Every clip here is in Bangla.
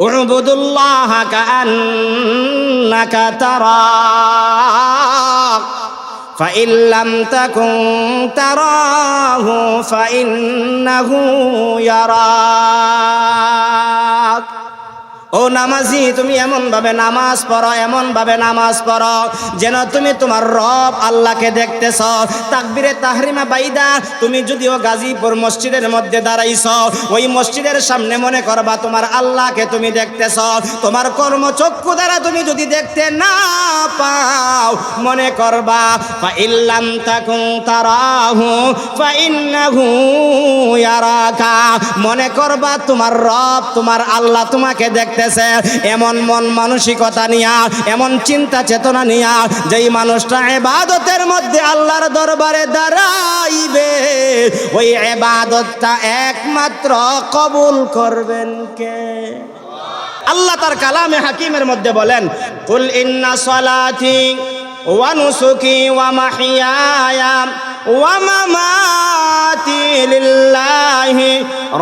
اعبدوا الله كأنك تراه فإن لم تكن تراه فإنه يراك. ও নামাজি, তুমি এমন ভাবে নামাজ পড়ো এমন ভাবে নামাজ পড়ো, যেন তুমি তোমার রব আল্লাহকে দেখতেছ। তাকবিরে তাহরিমা বাইদা, তুমি যদিও গাজীপুর মসজিদের মধ্যে দাঁড়াইছ, ওই মসজিদের সামনে মনে করবা তোমার আল্লাহকে তুমি দেখতেছ। তোমার কর্মচক্ষু দ্বারা তুমি যদি দেখতে না পাও, মনে করবা ইল্লাম তাকুন তারাহু ফা ইন্নাহু ইয়ারাকা। মনে করবা, তোমার রব, তোমার আল্লাহ তোমাকে দেখতেছে এমন মন মানসিকতা নিয়া, এমন চিন্তা চেতনা নিয়া, যেই মানুষটা এবাদতের মধ্যে আল্লাহর দরবারে দাঁড়াইবে, ওই এবাদতটা একমাত্র কবুল করবেন কে? আল্লাহ তার কালামে হাকিমের মধ্যে বলেন, কুল ইন্না সলাতি ওয়া নুসুকি ওয়া মাহিয়ায়া ওয়া মামাতি লিল্লাহি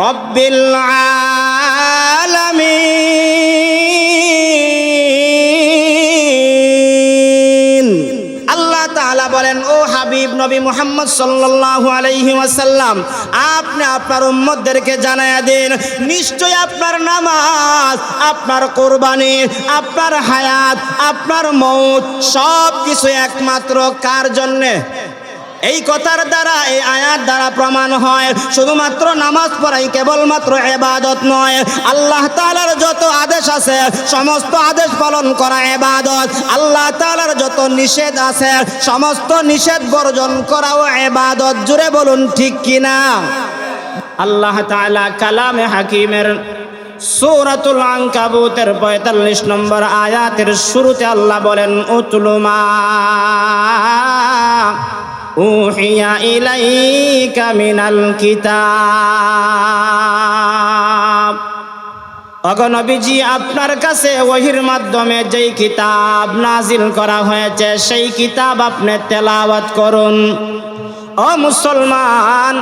রাব্বিল আলামিন আল্লাহ তাআলা বলেন, ও হাবিব, নবী মুহাম্মদ সাল্লাল্লাহু আলাইহি ওয়াসাল্লাম, আপনি আপনার উম্মতদেরকে জানায়া দিন। নিশ্চয় আপনার নামাজ, আপনার কোরবানি, আপনার হায়াত, আপনার মৌত সব কিছু একমাত্র কার জন্যে? এই কথার দ্বারা, এই আয়াত দ্বারা প্রমাণ হয়, শুধুমাত্র নামাজ পড়াই কেবলমাত্র এবাদত নয়। আল্লাহ তাআলার যত আদেশ আছে, সমস্ত আদেশ পালন করা এবাদত। আল্লাহ তালার যত নিষেধ আছে, সমস্ত নিষেধ বর্জন করাও এবাদত। জুড়ে বলুন, ঠিক কিনা? আল্লাহ তাআলা কালামে হাকিমের সূরাতুল আনকাবুতের 45 নম্বর আয়াতের শুরুতে আল্লাহ বলেন, উতলুমা। উহিয়া ইলাইকা মিনাল কিতাব। অগনবীজি আপনার কাছে ওহির মাধ্যমে যেই কিতাব নাজিল করা হয়েছে, সেই কিতাব আপনি তেলাওয়াত করুন। ও মুসলমান,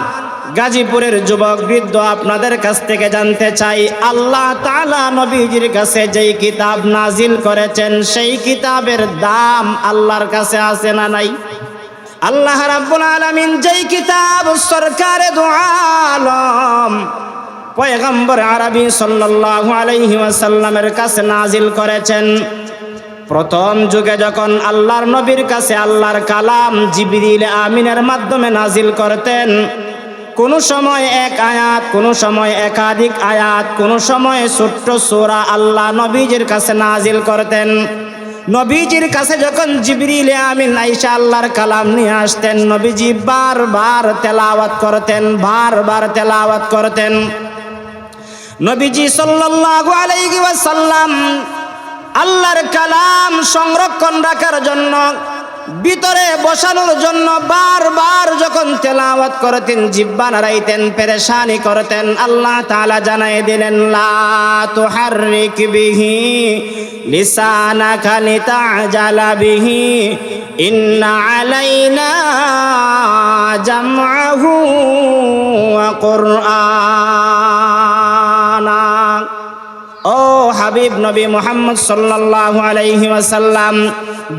গাজীপুরের যুবক বৃদ্ধ, আপনাদের কাছ থেকে জানতে চাই, আল্লাহ তাআলা নবীজির কাছে যেই কিতাব নাজিল করেছেন, সেই কিতাবের দাম আল্লাহর কাছে আছে না নাই? আল্লাহ রাব্বুল আলামিন যেই কিতাব সরকারে দু আলম পয়গম্বর আরবি সাল্লাল্লাহু আলাইহি ওয়াসাল্লামের কাছে নাজিল করেছেন, প্রথম যুগে যখন আল্লাহর নবীর কাছে আল্লাহর কালাম জিবরিল আমিনের মাধ্যমে নাজিল করতেন, কোন সময় এক আয়াত, কোন সময় একাধিক আয়াত, কোন সময় ছোট্ট সূরা আল্লাহ নবীজির কাছে নাজিল করতেন। নবীজির কাছে যখন জিবরিল আমিন আইসা আল্লাহর কালাম নিয়ে আসতেন, নবীজি বারবার তেলাওয়াত করতেন, বারবার তেলাওয়াত করতেন। নবীজি সাল্লাল্লাহু আলাইহি ওয়াসাল্লাম আল্লাহর কালাম সংরক্ষণ রাখার জন্য ভিতরে বসানোর জন্য বারবার যখন তেলাওয়াত করতেন জিব্বা নাড়াইতেন পেরেশানি করতেন, আল্লাহ তাআলা জানাই দিলেন, লা তুহাররিক বিহি লিসানাকা লিতাজালা বিহি, ইন্না আলাইনা জামআহু ওয়া কুরআনা। ও হাবিব নবী মোহাম্মদ সাল্লাল্লাহু আলাইহি ওয়াসাল্লাম,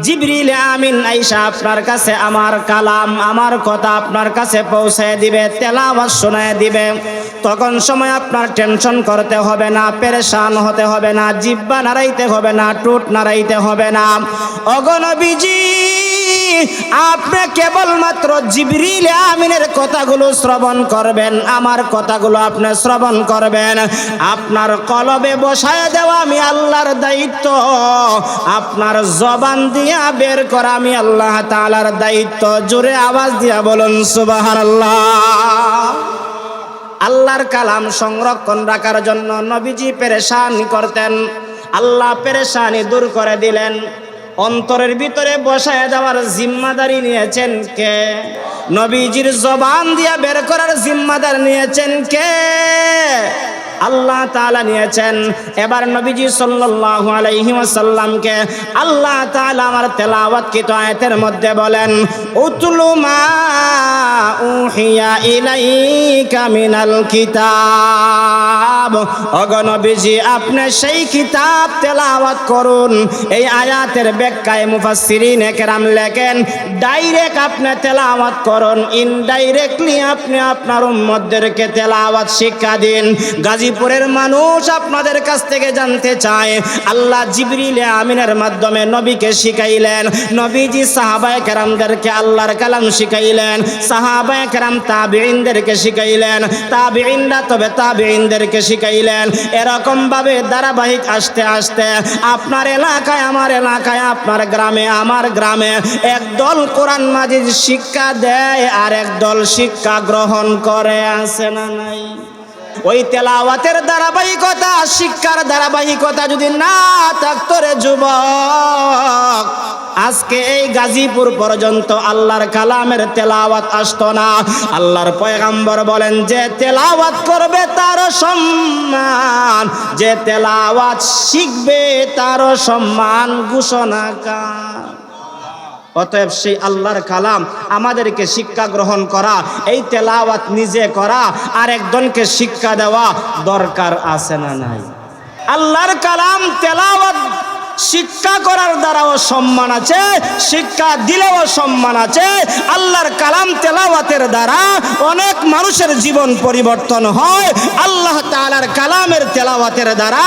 জিবরিল আমিন আইসা আপনার কাছে আমার কালাম, আমার কথা আপনার কাছে পৌঁছায় দিবে, তেলাওয়াত শোনায় দিবে। তখন সময় আপনার টেনশন করতে হবে না, পেরেশান হতে হবে না, জিব্বা নাড়াইতে হবে না টুট নাড়াইতে হবে না। অগনবীজি আপনি কেবলমাত্র জিবরিল আমিনের কথাগুলো শ্রবণ করবেন, আমার কথাগুলো আপনি শ্রবণ করবেন। আপনার কলবে বসায় দেওয়া আমি আল্লাহর দায়িত্ব, আপনার জবান দিয়া বের করা আমি আল্লাহ তাআলার দায়িত্ব। জোরে আওয়াজ দিয়া বলুন, সুবহানাল্লাহ। আল্লাহর কালাম সংরক্ষণ রাখার জন্য নবীজি পেরেশান করতেন। আল্লাহ পেরেশানি দূর করে দিলেন। অন্তরের ভিতরে বসায় দেওয়ার জিম্মাদারি নিয়েছেন কে? নবীজির জবান দিয়া বের করার জিম্মাদার নিয়েছেন কে? আল্লাহ তালা নিয়েছেন। এবার নবীজি সাল্লাল্লাহু আলাইহি ওয়াসাল্লামকে আল্লাহ তালা আমার তেলাওয়াত কি আয়াতের মধ্যে বলেন, উতলু মা উহিয়া ইলাইকা কিতাব। অগনবীজি আপনি সেই কিতাব তেলাওয়াত করুন। এই আয়াতের ব্যাখ্যায় মুফাসসিরিন একরাম লেখেন, ডাইরেক্ট আপনি তেলাওয়াত করুন, ইনডাইরেক্টলি আপনি আপনার উম্মতদেরকে তেলাওয়াত শিক্ষা দিন। গাজীপুরের মানুষ আপনাদের কাছ থেকে জানতে চায়। আল্লাহ জিবরিল আমিনের মাধ্যমে নবীকে শিখাইলেন। নবীজি সাহাবায়ে কেরামদেরকে আল্লাহর কালাম শিখাইলেন। সাহাবায়ে কেরাম তাবিঈনদেরকে শিখাইলেন। তাবিঈনরা তবে তাবিঈনদেরকে শিখাইলেন। এরকম ভাবে ধারাবাহিক আসতে আসতে আপনার এলাকায়, আমার এলাকায়, আপনার গ্রামে, আমার গ্রামে একদল কোরআন মাজিদ শিক্ষা দেয় আর একদল শিক্ষা গ্রহণ করে আসে না নাই? ওই তেলাওয়াতের ধারাবাহিকতা, শিক্ষার ধারাবাহিকতা যদি না থাকতো রে যুবক, আজকে এই গাজীপুর পর্যন্ত আল্লাহর কালামের তেলাওয়াত আসতো না। আল্লাহর পয়গাম্বর বলেন, যে তেলাওয়াত করবে তার সম্মান, যে তেলাওয়াত শিখবে তার সম্মান, ঘোষণা কার। অতএব সেই আল্লাহর কালাম আমাদেরকে শিক্ষা গ্রহণ করা, এই তেলাওয়াত নিজে করা, আর একজনকে শিক্ষা দেওয়া দরকার আছে না নাই? আল্লাহর কালাম তেলাওয়াত শিক্ষা করার দ্বারাও সম্মান আছে, শিক্ষা দিলেও সম্মান আছে। আল্লাহর কালাম তেলাওয়াতের দ্বারা অনেক মানুষের জীবন পরিবর্তন হয়। আল্লাহ তালার কালামের তেলাওয়াতের দ্বারা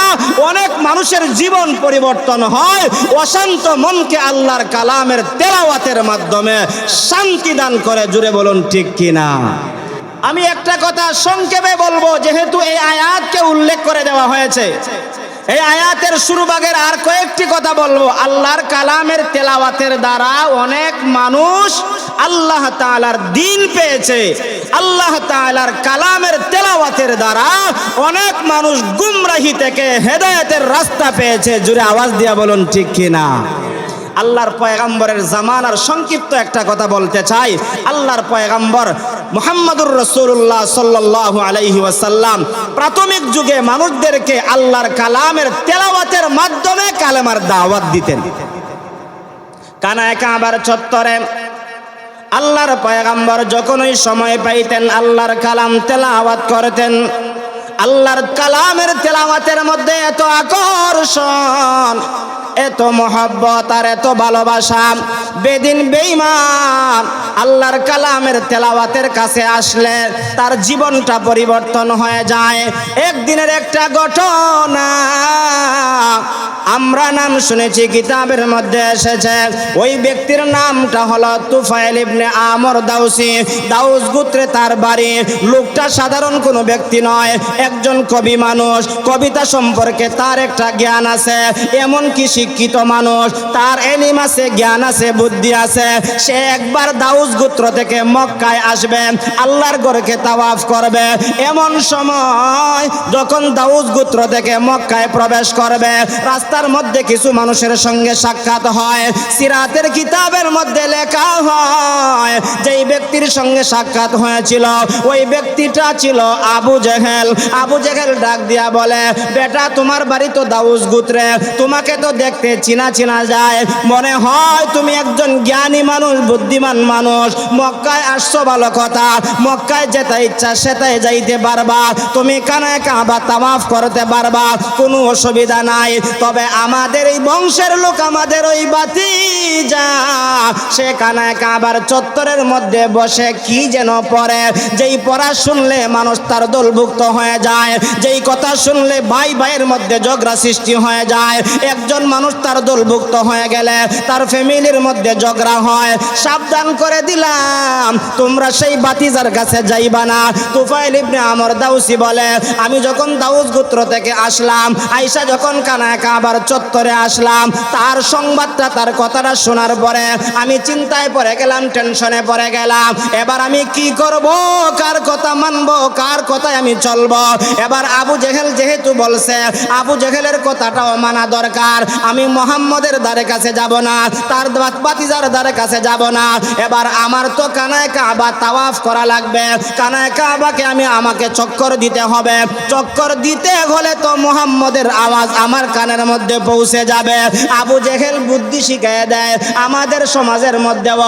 অনেক মানুষের জীবন পরিবর্তন হয়। অশান্ত মনকে আল্লাহর কালামের তেলাওয়াতের মাধ্যমে শান্তি দান করে জুড়ে বলুন ঠিক কিনা? আমি একটা কথা সংক্ষেপে বলব, যেহেতু এই আয়াতকে উল্লেখ করে দেওয়া হয়েছে। এই আয়াতের শুরু ভাগের আর কয়েকটি কথা বলব। আল্লাহর কালামের তেলাওয়াতের দ্বারা অনেক মানুষ আল্লাহ তালার দিন পেয়েছে। আল্লাহ তালার কালামের তেলাওয়াতের দ্বারা অনেক মানুষ গুমরাহি থেকে হেদায়তের রাস্তা পেয়েছে। জুড়ে আওয়াজ দিয়া বলুন, ঠিক কিনা? আল্লাহর পয়গাম্বরের জামানার সংক্ষিপ্ত একটা কথা বলতে চাই। আল্লাহর পয়গাম্বর মোহাম্মদুর রসুল্লাহ সাল্লাল্লাহু আলাইহি ওয়াসাল্লাম প্রাথমিক যুগে মানুষদেরকে আল্লাহর কালামের তেলাওয়াতের মাধ্যমে কালেমার দাওয়াত দিতেন। কানায় কাবার চত্বরে আল্লাহর পয়গাম্বর যখনই সময় পাইতেন, আল্লাহর কালাম তেলাওয়াত করতেন। আল্লাহর কালামের তেলাওয়াতের মধ্যে এত আকর্ষণ, এত মহব্বত আর এত ভালোবাসা, বেদিন বেইমান আল্লাহর কালামের তেলাওয়াতের কাছে আসলে তার জীবনটা পরিবর্তন হয়ে যায়। একদিনের একটা ঘটনা আমরা নাম শুনেছি, কিতাবের মধ্যে এসেছে। ওই ব্যক্তির নামটা হলো তুফাইল ইবনে আমর দাউসি। দাউস গোত্রে তার বাড়ি। লোকটা সাধারণ কোনো ব্যক্তি নয়, একজন কবি মানুষ। কবিতা সম্পর্কে তার একটা জ্ঞান আছে, এমন কি শিক্ষিত মানুষ। তার এলিম আছে, জ্ঞান আছে, বুদ্ধি আছে। সে একবার দাউস গোত্র থেকে মক্কায় আসবে, আল্লাহর ঘরকে তাওয়াফ করবে। এমন সময় যখন দাউস গোত্র থেকে মক্কায় প্রবেশ করবে, রাস্তার মধ্যে কিছু মানুষের সঙ্গে সাক্ষাৎ হয়, সিরাতের কিতাবের মধ্যে লেখা হয়, যেই ব্যক্তির সঙ্গে সাক্ষাৎ হয়েছিল, ওই ব্যক্তিটা ছিল আবু জেহেল। আবু জেহেল ডাক দিয়া বলে, বেটা, তোমার বাড়ি তো দাউস গুত্রে, তোমাকে তো দেখতে চিনা চিনা যায়। মনে হয় তুমি একজন জ্ঞানী মানুষ, বুদ্ধিমান মানুষ। মক্কায় আসছো ভালো কথা, মক্কায় যেতে ইচ্ছা সেটাই যাইতে পারবা। তুমি কানে কাবা তামাফ করতে পারবা, কোনো অসুবিধা নাই। তবে আমাদের এই বংশের লোক আমাদের ওই বাতি যা সে কানায় কাবার চত্বরের মধ্যে বসে কি যেন পড়ে। যেই পড়া শুনলে মানুষ তার দলভুক্ত হয়ে যায়। যেই কথা শুনলে ভাই ভাইয়ের মধ্যে ঝগড়া সৃষ্টি হয়ে যায়। একজন মানুষ তার দলভুক্ত হয়ে গেলে তার ফ্যামিলির মধ্যে ঝগড়া হয়। সাবধান করে দিলাম, তোমরা সেই বাতিজার কাছে যাইবা না। তুফাইল ইবনে আমর দাউসি বলে, আমি যখন দাউস গোত্র থেকে আসলাম আইসা যখন কানায় কাবার চত্বরে আসলাম। তার সংবাদটা, তার কথাটা শোনার পরে আমি চিন্তায় পড়ে গেলাম, টেনশনে পড়ে গেলাম। এবার আমি কি করব? কার কথা মানবো? কার কথায় আমি চলবো? এবার আবু জেহেল যেহেতু বলছে, আবু জেহেলের কথাটাও মানা দরকার। আমি মোহাম্মদের দ্বারে কাছে যাব না, তার বাত- বাতিজার দ্বারে কাছে যাব না। এবার আমার তো কানায় কাবা তাওয়াফ করা লাগবে। কানায় কাবাকে আমি, আমাকে চক্কর দিতে হবে। চক্কর দিতে হলে তো মোহাম্মদের আওয়াজ আমার কানের মধ্যে পৌঁছে যাবে। আবু জেহেল বুদ্ধি শিখাইয়া দেয়, আমাদের সমাজের মধ্যেও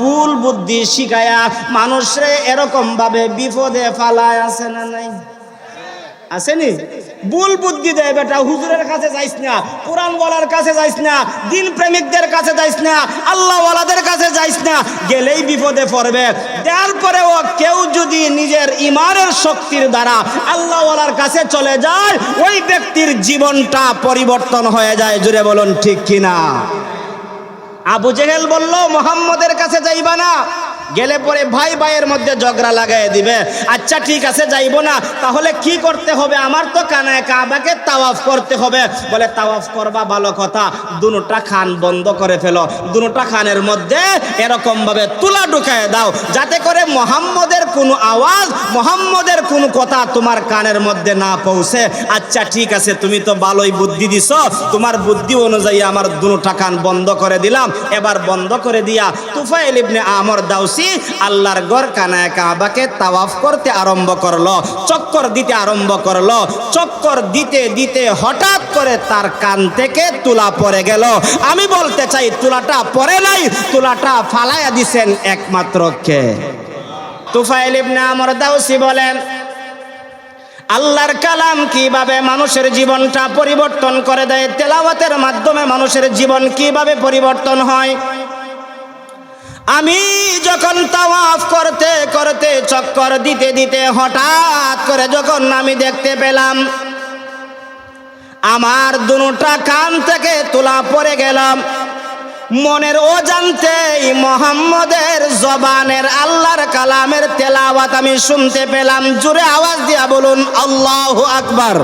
ভুল বুদ্ধি শিখায়া মানুষরে এরকমভাবে বিপদে ফালায় আছে না নাই? আসেনি? ভুল বুদ্ধি দেয় বেটা, হুজুরের কাছে যাইস না কোরআন বলার কাছে যাইস না দিন প্রেমিকদের কাছে যাইস না আল্লাহ ওয়ালাদের কাছে যাইস না, গেলেই বিপদে পড়বে। তারপরেও কেউ যদি নিজের ইমানের শক্তির দ্বারা আল্লাহ ওয়ালার কাছে চলে যায়, ওই ব্যক্তির জীবনটা পরিবর্তন হয়ে যায়। জুড়ে বলুন, ঠিক কিনা? আবু জেহেল বলল, মোহাম্মদের কাছে যাইবা না। গেলে পরে ভাই ভাইয়ের মধ্যে ঝগড়া লাগাই দিবে। আচ্ছা ঠিক আছে, যাইবো না। তাহলে কি করতে হবে? আমার তো কানায় কাবাকে তাওয়াফ করতে হবে। বলে, তাওয়াফ করবা ভালো কথা। দুটা খান বন্ধ করে ফেলো। দুটা খানের মধ্যে এরকম ভাবে তুলা ঢুকায় দাও। যাতে করে মোহাম্মদের কোনো আওয়াজ, মোহাম্মদের কোনো কথা তোমার কানের মধ্যে না পৌঁছে। আচ্ছা ঠিক আছে, তুমি তো ভালোই বুদ্ধি দিছ। তোমার বুদ্ধি অনুযায়ী আমার দুটা খান বন্ধ করে দিলাম। এবার বন্ধ করে দিয়া তুফাইল ইবনে আমর দাউসি আল্লাহর গড় কানায় কাবাকে তাওয়াফ করতে আরম্ভ করল, চক্কর দিতে আরম্ভ করল, চক্কর দিতে দিতে হঠাৎ করে তার কান থেকে তুলা পড়ে গেল। আমি বলতে চাই, তুলাটা পড়ে নাই, তুলাটা ফালাইয়া দিছেন একমাত্র কে? তুফাইল ইবনে আমর দাউসি বলেন, আল্লাহর কালাম কীভাবে মানুষের জীবনটা পরিবর্তন করে দেয়? তেলাওয়াতের মাধ্যমে মানুষের জীবন কীভাবে পরিবর্তন হয়? আমি যখন তাওয়াফ করতে করতে চক্কর দিতে দিতে হঠাৎ করে যখন আমি দেখতে পেলাম, আমার দুটা কান থেকে তোলা পড়ে গেলাম মনের অজান্তেই মোহাম্মদের জবানের আল্লাহর কালামের তেলাওয়াত আমি শুনতে পেলাম। জুড়ে আওয়াজ দিয়া বলুন, আল্লাহ আকবার।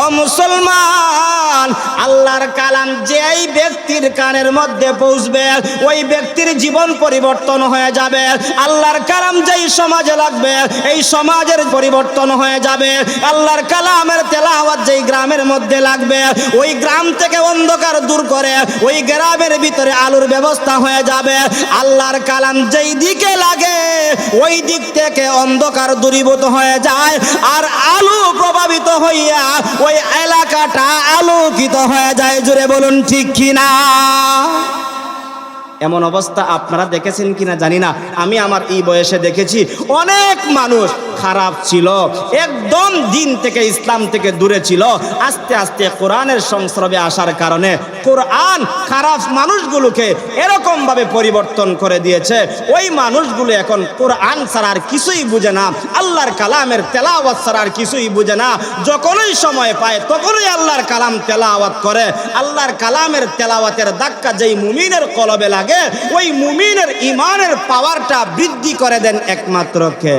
ও মুসলমান, আল্লাহর কালাম যেই ব্যক্তির কানের মধ্যে পৌঁছবে, ওই ব্যক্তির জীবন পরিবর্তন হয়ে যাবে। আল্লাহর কালাম যেই সমাজে লাগবে, এই সমাজের পরিবর্তন হয়ে যাবে। আল্লাহর কালামের তেলাওয়াত যেই গ্রামের মধ্যে লাগবে, ওই গ্রাম থেকে অন্ধকার দূর করে ওই গ্রামের ভিতরে আলোর ব্যবস্থা হয়ে যাবে। আল্লাহর কালাম যেই দিকে লাগে, ওই দিক থেকে অন্ধকার দূরীভূত হয়ে যায়। আর আলো প্রভাবিত হইয়া ওই এলাকাটা আলোকিত হয়ে যায় জুড়ে বলুন ঠিক কিনা? এমন অবস্থা আপনারা দেখেছেন কিনা জানি না। আমি আমার এই বয়সে দেখেছি অনেক মানুষ খারাপ ছিল, একদম দিন থেকে ইসলাম থেকে দূরে ছিল, আস্তে আস্তে কোরআনের সংস্রবে আসার কারণে কোরআন খারাপ মানুষগুলোকে এরকম ভাবে পরিবর্তন করে দিয়েছে। ওই মানুষগুলো এখন কোরআন ছাড়া আর কিছুই বুঝে না, আল্লাহর কালামের তেলাওয়াত ছাড়া আর কিছুই বুঝে না। যখনই সময় পায় তখনই আল্লাহর কালাম তেলাওয়াত করে। আল্লাহর কালামের তেলাওয়াতের ধাক্কা যেই মুমিনের কলবে লাগে, ওই মুমিনের ইমানের পাওয়ারটা বৃদ্ধি করে দেন একমাত্র কে?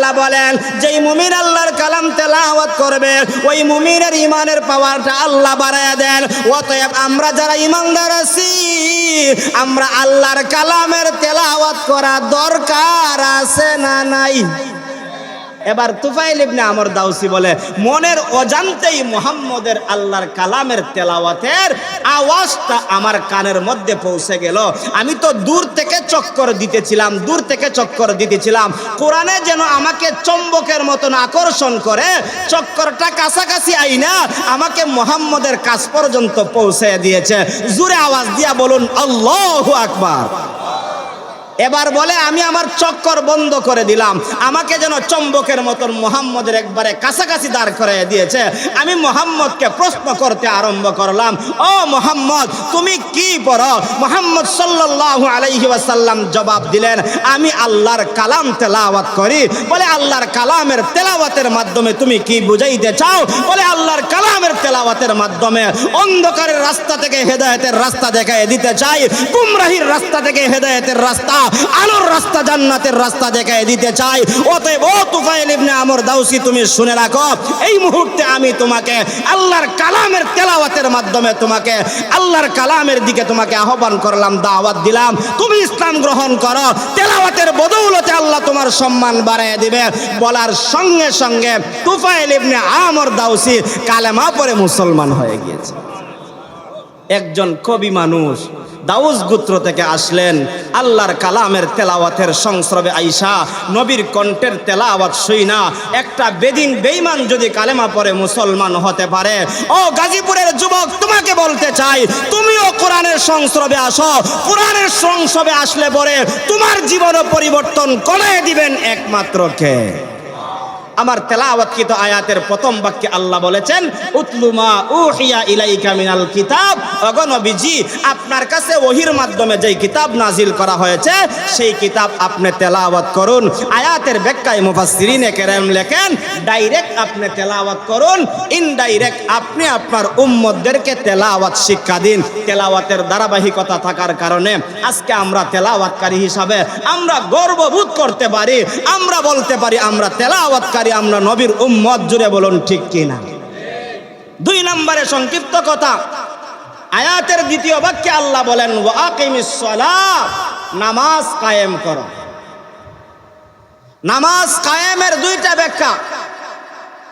তাআলা বলেন, যেই মুমিন আল্লাহর কালাম তেলাওয়াত করবে, ওই মুমিনের ইমানের পাওয়ারটা আল্লাহ বাড়ায় দেন। অতএব আমরা যারা ইমানদার আছি, আমরা আল্লাহর কালামের তেলাওয়াত করা দরকার আছে না নাই? এবার তুফাইল ইবনে আমর দাউসি বলে, মনের অজান্তেই মোহাম্মদের আল্লাহর কালামের তেলাওয়াতের আওয়াজটা আমার কানের মধ্যে পৌঁছে গেল। আমি তো দূর থেকে চক্কর দিতেছিলাম, দূর থেকে চক্কর দিতেছিলাম। কোরআনে যেন আমাকে চম্বকের মতন আকর্ষণ করে, চক্করটা কাছাকাছি আইনা আমাকে মোহাম্মদের কাছ পর্যন্ত পৌঁছে দিয়েছে। জুরে আওয়াজ দিয়া বলুন, আল্লাহু আকবার। এবার বলে, আমি আমার চক্কর বন্ধ করে দিলাম। আমাকে যেন চম্বকের মতন মোহাম্মদের একবারে কাছাকাছি দাঁড় করে দিয়েছে। আমি মোহাম্মদকে প্রশ্ন করতে আরম্ভ করলাম, ও মোহাম্মদ, তুমি কি পড়ো? মোহাম্মদ সাল্লাল্লাহু আলাইহি ওয়াসাল্লাম জবাব দিলেন, আমি আল্লাহর কালাম তেলাওয়াত করি। বলে, আল্লাহর কালামের তেলাওয়াতের মাধ্যমে তুমি কি বুঝাইতে চাও? বলে, আল্লাহর কালামের তেলাওয়াতের মাধ্যমে অন্ধকারের রাস্তা থেকে হেদায়েতের রাস্তা দেখায় দিতে চাই। গুমরাহির রাস্তা থেকে হেদায়েতের রাস্তা আলোর রাস্তা জান্নাতের রাস্তা দেখায় দিতে চাই। অতএব ও তুফাইল ইবনে আমর দাউসি, তুমি শুনে রাখো, এই মুহূর্তে আমি তোমাকে আল্লাহর কালামের তেলাওয়াতের মাধ্যমে তোমাকে, আল্লাহর কালামের দিকে তোমাকে আহ্বান করলাম, দাওয়াত দিলাম। তুমি ইসলাম গ্রহণ করো, তেলাওয়াতের বদৌলতে আল্লাহ তোমার সম্মান বাড়ায় দিবে। বলার সঙ্গে সঙ্গে তুফাইল ইবনে আমর দাউসি কালেমা পরে মুসলমান হয়ে গিয়েছে। একজন কবি মানুষ। দাউস গোত্র থেকে আসলেন। আল্লাহর কালামের তেলাওয়াতের সংস্রবে আইসা, নবীর কণ্ঠের তেলাওয়াত শুই না। একটা বেদিন বেইমান যদি কালেমা পরে মুসলমান হতে পারে। ও গাজীপুরের যুবক, তোমাকে বলতে চাই, তুমিও কোরআনের সংস্রবে আসো। কোরআনের সংস্রবে আসলে পরে তোমার জীবনও পরিবর্তন করে দিবেন একমাত্র কে? আমার তেলাওয়াতকৃত আয়াতের প্রথম বাক্যে আল্লাহ বলেছেন উতলুমা উহিয়া ইলাইকা মিনাল কিতাব। অগনবীজি আপনার কাছে ওহির মাধ্যমে যেই কিতাব নাজিল করা হয়েছে, সেই কিতাব আপনি তেলাওয়াত করুন। আয়াতের ব্যাখ্যায় মুফাসসিরিনে কেরাম লেখেন, ডাইরেক্ট আপনি তেলাওয়াত করুন, ইনডাইরেক্ট আপনি আপনার উম্মতদেরকে তেলাওয়াত শিক্ষা দিন। তেলাওয়াতের ধারাবাহিকতা থাকার কারণে আজকে আমরা তেলাওয়াতকারী হিসাবে আমরা গর্ববোধ করতে পারি, আমরা বলতে পারি আমরা তেলাওয়াতকারী আমরা নবীর উম্মত জুড়ে বলুন ঠিক কিনা। দুই নম্বরে সংক্ষিপ্ত কথা। আয়াতের দ্বিতীয় বাক্যে আল্লাহ বলেন নামাজ কায়েম করো। নামাজ কায়েমের দুইটা ব্যাখ্যা।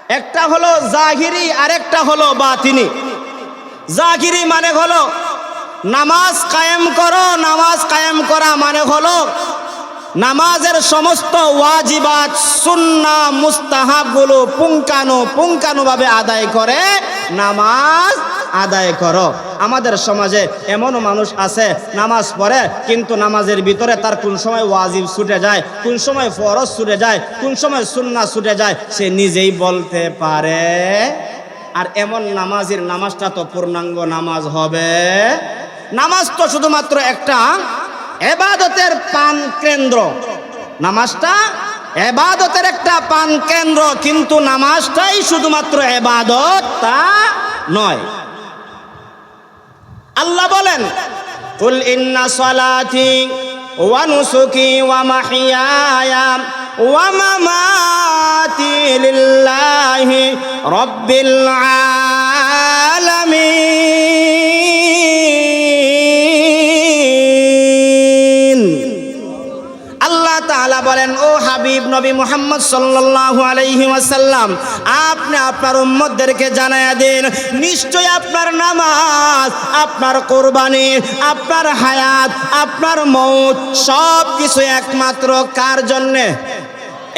একটা হলো জাহিরি, আরেকটা হলো বাতিনি। জাহিরি মানে হলো নামাজ কায়েম করো, নামাজ কায়েম করা মানে হলো নামাজের সমস্ত ওয়াজিবাত সুন্না মুস্তাহাবগুলো পুঙ্কানু পুঙ্কানুভাবে আদায় করে, নামাজ আদায় করো। আমাদের সমাজে এমনও মানুষ আছে, নামাজ পড়ে, কিন্তু নামাজের ভিতরে তার কোন সময় ওয়াজিব ছুটে যায়, কোন সময় ফরজ ছুটে যায়, কোন সময় সুন্না ছুটে যায়, সে নিজেই বলতে পারে। আর এমন নামাজের নামাজটা তো পূর্ণাঙ্গ নামাজ হবে। নামাজ তো শুধুমাত্র একটা এবাদতের পান কেন্দ্র। নামাজটা এবাদতের একটা পান কেন্দ্র, কিন্তু নামাজটাই শুধুমাত্র এবাদত তা নয়। আল্লাহ বলেন, কুল ইন্না সালাতি ওয়া নুসুকি ওয়া মাহিয়ায়া ওয়া মামাতি লিল্লাহি রাব্বিল আলামিন। নবী মোহাম্মদ সাল্লাল্লাহু আলাইহি ওয়াসাল্লাম, আপনি আপনার উম্মতদেরকে জানায়া দিন, নিশ্চয় আপনার নামাজ, আপনার কোরবানি, আপনার হায়াত, আপনার মৌত সব কিছু একমাত্র কার জন্যে?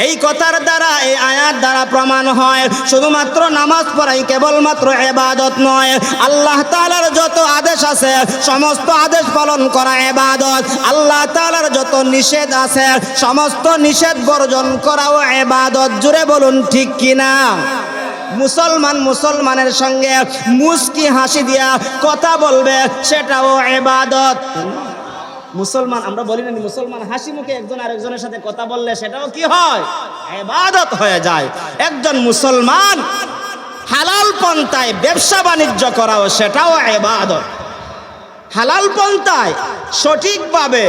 এই কথার দ্বারা, এই আয়াত দ্বারা প্রমাণ হয়, শুধুমাত্র নামাজ পড়াই কেবলমাত্র এবাদত নয়। আল্লাহ তাআলার যত আদেশ আছে, সমস্ত আদেশ পালন করা এবাদত। আল্লাহ তাআলার যত নিষেধ আছে, সমস্ত নিষেধ বর্জন করাও এবাদত। জুড়ে বলুন, ঠিক কিনা? মুসলমান মুসলমানের সঙ্গে মুস্কি হাসি দিয়া কথা বলবে, সেটাও এবাদত। মুসলমান, আমরা বলি না মুসলমান হাসি মুখে একজন আরেকজনের সাথে কথা বললে সেটাও কি হয়? এবাদত হয়ে যায়। একজন মুসলমান হালাল পন্থায় ব্যবসা বাণিজ্য করাও সেটাও এবাদত হালাল পন্থায় সঠিকভাবে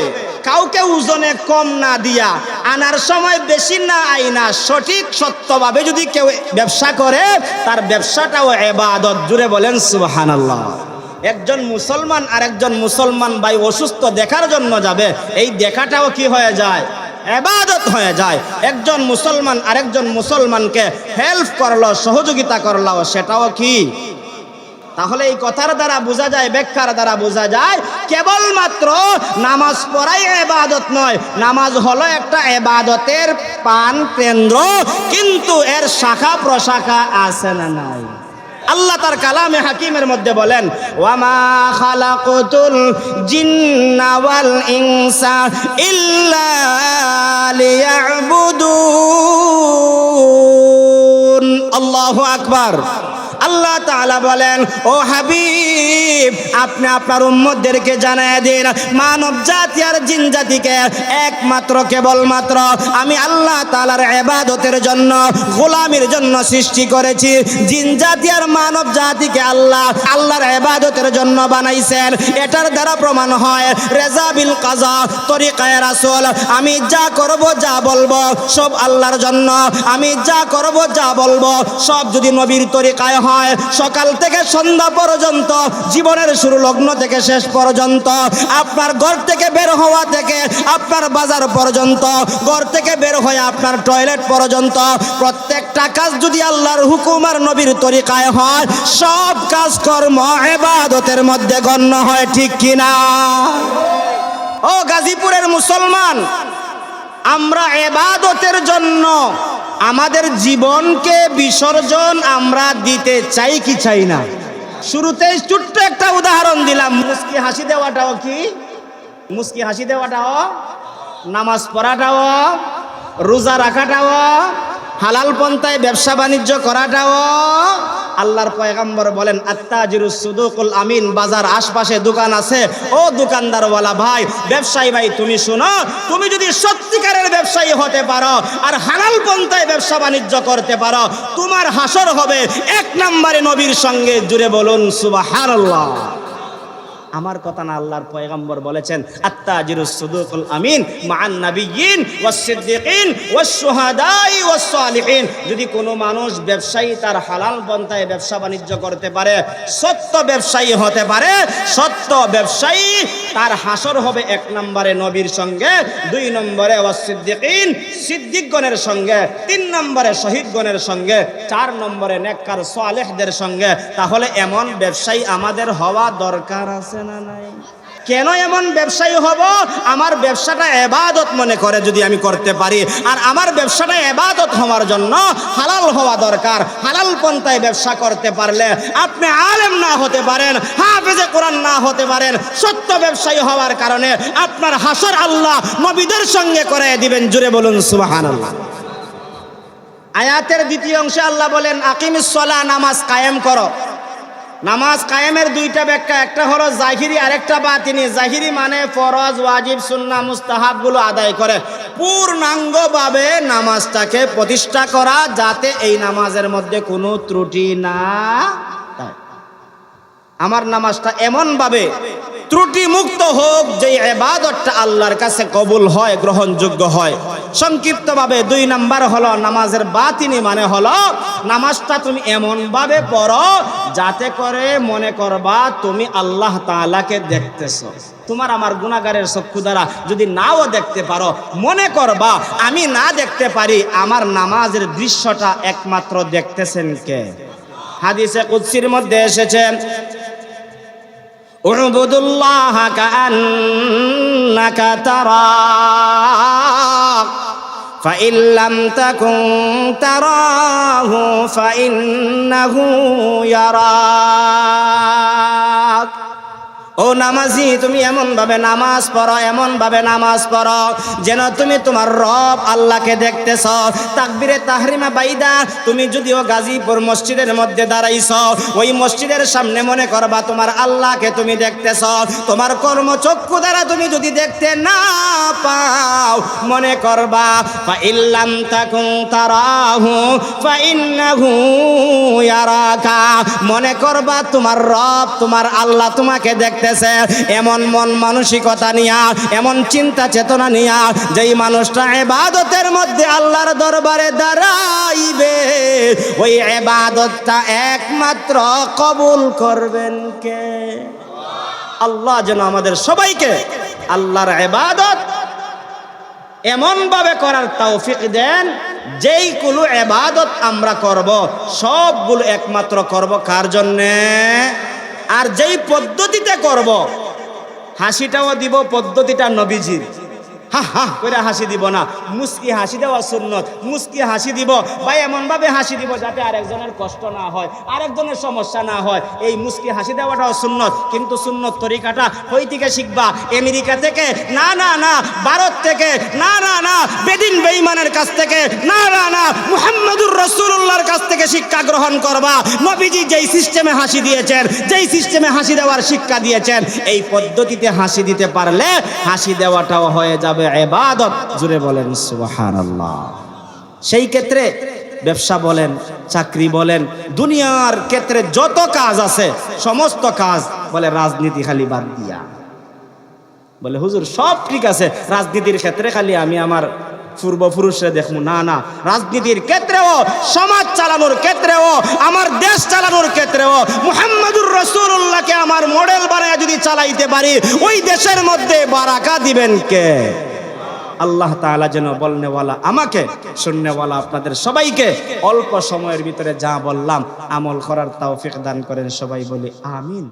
কাউকে ওজনে কম না দিয়া, আনার সময় বেশি না আইনা, সঠিক সত্যভাবে যদি কেউ ব্যবসা করে, তার ব্যবসাটাও এবাদত জুড়ে বলেন সুবহানাল্লাহ। একজন মুসলমান আর একজন মুসলমান ভাই অসুস্থ দেখার জন্য যাবে, এই দেখাটাও কি হয়ে যায়? এবাদত হয়ে যায়। একজন মুসলমান আরেকজন মুসলমানকে হেল্প করল, সহযোগিতা করল, সেটাও কি? তাহলে এই কথার দ্বারা বোঝা যায়, ব্যাখ্যার দ্বারা বোঝা যায়, কেবলমাত্র নামাজ পড়াই এবাদত নয়, নামাজ হলো একটা এবাদতের পান কেন্দ্র, কিন্তু এর শাখা প্রশাখা আছে না নাই? আল্লাহ তার কালামে হাকিমের মধ্যে বলেন ওয়ামা খালাকুতুল জিন্নাওয়াল ইনসা ইল্লা লিয়াবুদুন। আল্লাহু আকবার। আল্লাহ তাআলা বলেন, ও হাবিব, আপনি আপনার উম্মতদেরকে জানায় দিন, মানব জাতি আর জিন জাতিকে একমাত্র, কেবলমাত্র আমি আল্লাহ তাআলার ইবাদতের জন্য, গোলামির জন্য সৃষ্টি করেছি। জিন জাতি আর মানব জাতিকে আল্লাহ আল্লাহর ইবাদতের জন্য বানাইছেন। এটার দ্বারা প্রমাণ হয়, রেজা বিল কাজা, তরিকায় রাসূল, আমি যা করব, যা বলব, সব আল্লাহর জন্য। আমি যা করব, যা বলব, সব যদি নবীর তরিকায় হয় সকাল থেকে সন্ধ্যা পর্যন্ত, জীবনের শুরু লগ্ন থেকে শেষ পর্যন্ত, আপনার ঘর থেকে বের হওয়া থেকে আপনার বাজার পর্যন্ত, ঘর থেকে বের হয়ে আপনার টয়লেট পর্যন্ত, প্রত্যেকটা কাজ যদি আল্লাহর হুকুম আর নবীর তরিকায় হয়, সব কাজকর্ম এবাদতের মধ্যে গণ্য হয়, ঠিক কিনা ও গাজীপুরের মুসলমান, আমরা এবাদতের জন্য আমাদের জীবনকে বিসর্জন আমরা দিতে চাই কি চাই না? শুরুতেই ছোট্ট একটা উদাহরণ দিলাম, মুস্কি হাসি দেওয়াটাও কি? মুস্কি হাসি দেওয়াটাও? নামাজ পড়াটাও? রোজা রাখাটাও? হালাল পন্থায় ব্যবসা বাণিজ্য করাটাও? আল্লাহর পয়গাম্বর বলেন আত্তাজিরুস সুদুকুল আমিন, বাজার আশপাশে দোকান আছে? ও দোকানদারওয়ালা ভাই, ব্যবসায়ী ভাই, তুমি শোনো, তুমি যদি সত্যিকারের ব্যবসায়ী হতে পারো আর হালাল পন্থায় ব্যবসা বাণিজ্য করতে পারো, তোমার হাসর হবে এক নম্বরে নবীর সঙ্গে জুড়ে বলুন, সুবহানাল্লাহ। আমার কথা না আল্লাহর পয়গম্বর বলেছেন আত্তাজিরুস আমিন মান নাবিয়িন ওয়াস সিদ্দিকিন ওয়াস যদি কোনো মানুষ ব্যবসায়ী তার হালাল পন্থায় ব্যবসা বাণিজ্য করতে পারে, সত্য ব্যবসায়ী হতে পারে, সত্য ব্যবসায়ী তার হাসর হবে এক নম্বরে নবীর সঙ্গে, দুই নম্বরে ওয়াস সিদ্দিকিন সিদ্দিকগণের সঙ্গে, তিন নম্বরে শহীদগণের সঙ্গে, চার নম্বরে নেককার সালেহদের সঙ্গে। তাহলে এমন ব্যবসায়ী আমাদের হওয়া দরকার আছে? না নাই। কেন এমন ব্যবসায়ী হব? আমার ব্যবসাটা এবাদত মনে করে যদি আমি করতে পারি। আর আমার ব্যবসাটা এবাদত হওয়ার জন্য হালাল হওয়া দরকার। হালাল পন্থায় ব্যবসা করতে পারলে আপনি আলেম না হতে পারেন, হাফেজে কোরআন না হতে পারেন। সত্য ব্যবসায়ী হওয়ার কারণে আপনার হাসর আল্লাহ নবীদের সঙ্গে করে দিবেন। জুড়ে বলুন সুবাহান আল্লাহ আয়াতের দ্বিতীয় অংশে আল্লাহ বলেন, আকিমিস সলা নামাজ কায়েম করো। নামাজ কায়েমের দুইটা ব্যাখ্যা, একটা হলো জাহিরি, আরেকটা বাতিনি। জাহিরি মানে ফরজ, ওয়াজিব সুন্না মুস্তাহাবগুলো আদায় করে। পূর্ণাঙ্গভাবে নামাজটাকে প্রতিষ্ঠা করা যাতে এই নামাজের মধ্যে কোনো ত্রুটি না আমার নামাজটা এমনভাবে ত্রুটি মুক্ত হোক যে এবাদতটা আল্লাহর কাছে কবুল হয়, গ্রহণযোগ্য হয়। সংক্ষিপ্তভাবে দুই নাম্বার হলো, নামাজের বাতিনি মানে হলো, নামাজটা তুমি এমনভাবে পড়ো যাতে করে মনে করবা তুমি আল্লাহ তালাকে দেখতেছ। তোমার আমার গুণাগারের চক্ষু দ্বারা যদি নাও দেখতে পারো, মনে করবা আমি না দেখতে পারি, আমার নামাজের দৃশ্যটা একমাত্র দেখতেছেন কে? হাদিসে কুৎসির মধ্যে এসেছে, উবুদুল্লাহ কান্নাকা তারা فإن لم تكن تراه فإنه يراك ও নামাজি, তুমি এমন ভাবে নামাজ পড়ো এমন ভাবে নামাজ পড়ো, যেন তুমি তোমার রব আল্লাহকে দেখতেছ। তাকবিরে তাহরিমা বাইদা, তুমি যদিও গাজীপুর মসজিদের মধ্যে দাঁড়াইছ, ওই মসজিদের সামনে মনে করবা তোমার আল্লাহকে তুমি দেখতেছ। তোমার কর্মচক্ষু দ্বারা তুমি যদি দেখতে না পাও, মনে করবা ইল্লাম তাকুন তারাহু ফা ইন্নাহু ইয়ারাকা। মনে করবা, তোমার রব, তোমার আল্লাহ তোমাকে দেখতেছে এমন মন মানসিকতা নিয়া, এমন চিন্তা চেতনা নিয়া যেই মানুষটা এবাদতের মধ্যে আল্লাহর দরবারে দাঁড়াইবে, ওই এবাদতটা একমাত্র কবুল করবেন কে? আল্লাহ যেন আমাদের সবাইকে আল্লাহর এবাদত এমনভাবে করার তৌফিক দেন, যেই কোনো এবাদত আমরা করব, সবগুলো একমাত্র করব কার জন্যে? আর যেই পদ্ধতিতে করব হাসিটাও দিব পদ্ধতিটা নবীজির। হা হা করে হাসি দিব না। মুস্কি হাসি দেওয়া সুন্নত। মুস্কি হাসি দিব। বা এমনভাবে হাসি দিব যাতে আরেকজনের কষ্ট না হয়, আরেকজনের সমস্যা না হয়। এই মুস্কি হাসি দেওয়াটাও সুন্নত। কিন্তু সুন্নত তরিকাটা কই থেকে শিখবা? আমেরিকা থেকে? না না না। ভারত থেকে? না না না। বেদিন বেঈমানের কাছ থেকে? না না না। মুহাম্মদুর রাসূলুল্লাহর কাছ থেকে শিক্ষা গ্রহণ করবা। নবীজি যেই সিস্টেমে হাসি দিয়েছেন, যেই সিস্টেমে হাসি দেওয়ার শিক্ষা দিয়েছেন, এই পদ্ধতিতে হাসি দিতে পারলে হাসি দেওয়াটাও হয়ে যাবে। এবাদত জুড়ে বলেন, সুবহানাল্লাহ। সেই ক্ষেত্রে ব্যবসা বলেন, চাকরি বলেন, দুনিয়ার ক্ষেত্রে যত কাজ আছে, সমস্ত কাজ বলে রাজনীতি খালি বাদ দিয়া। বলে, হুজুর, সব ঠিক আছে, রাজনীতির ক্ষেত্রে খালি আমি আমার পূর্বপুরুষরা দেখব। না না, রাজনীতির ক্ষেত্রেও, সমাজ চালানোর ক্ষেত্রেও, আমার দেশ চালানোর ক্ষেত্রেও, মুহাম্মদুর রসুল্লাহকে আমার মডেল বানায় যদি চালাইতে পারি, ওই দেশের মধ্যে বারাকা দিবেন কে? আল্লাহ তালা যেন বলনেওয়ালা আমাকে, শুননেওয়ালা আপনাদের সবাইকে, অল্প সময়ের ভিতরে যা বললাম আমল করার তাও তৌফিক দান করেন সবাই বলি আমিন।